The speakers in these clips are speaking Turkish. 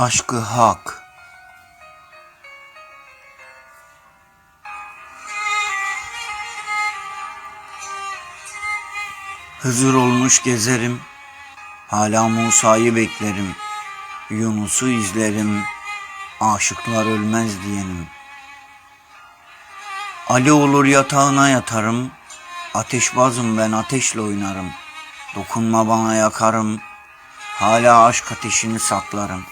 Aşkı hak. Hızır olmuş gezerim, hala Musa'yı beklerim. Yunus'u izlerim, aşıklar ölmez diyenim. Ali olur yatağına yatarım, ateşbazım ben ateşle oynarım. Dokunma bana yakarım, hala aşk ateşini saklarım.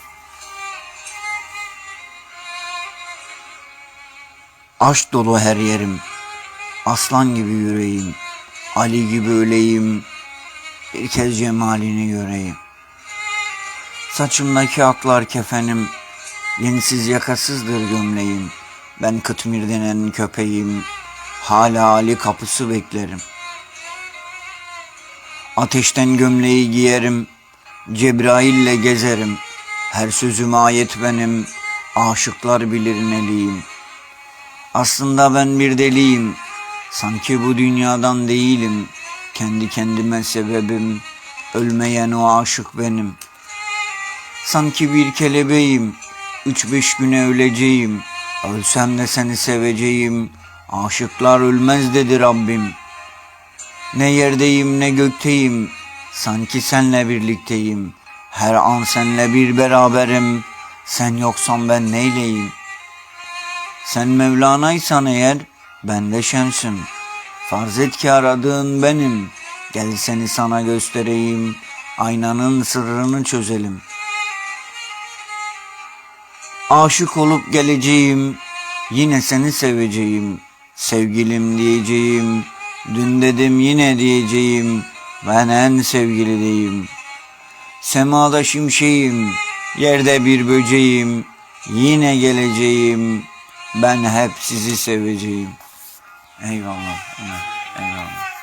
Aşk dolu her yerim, aslan gibi yüreğim, Ali gibi öleyim, bir kez cemalini göreyim. Saçımdaki aklar kefenim, yenisiz yakasızdır gömleğim. Ben Kıtmir denen köpeğim, hala Ali kapısı beklerim. Ateşten gömleği giyerim, Cebrail'le gezerim. Her sözüm ayet benim, aşıklar bilir neliyim. Aslında ben bir deliyim, sanki bu dünyadan değilim. Kendi kendime sebebim, ölmeyen o aşık benim. Sanki bir kelebeğim, üç beş güne öleceğim. Ölsem de seni seveceğim, aşıklar ölmez dedi Rabbim. Ne yerdeyim ne gökteyim, sanki senle birlikteyim. Her an senle bir beraberim, sen yoksan ben neyleyim? Sen Mevlana'ysan eğer, ben de Şems'im. Farz et ki aradığın benim, gel seni sana göstereyim, aynanın sırrını çözelim. Aşık olup geleceğim, yine seni seveceğim, sevgilim diyeceğim, dün dedim yine diyeceğim, ben en sevgilideyim. Semada şimşeğim, yerde bir böceğim, yine geleceğim, ben hep sizi seveceğim. Eyvallah, eyvallah.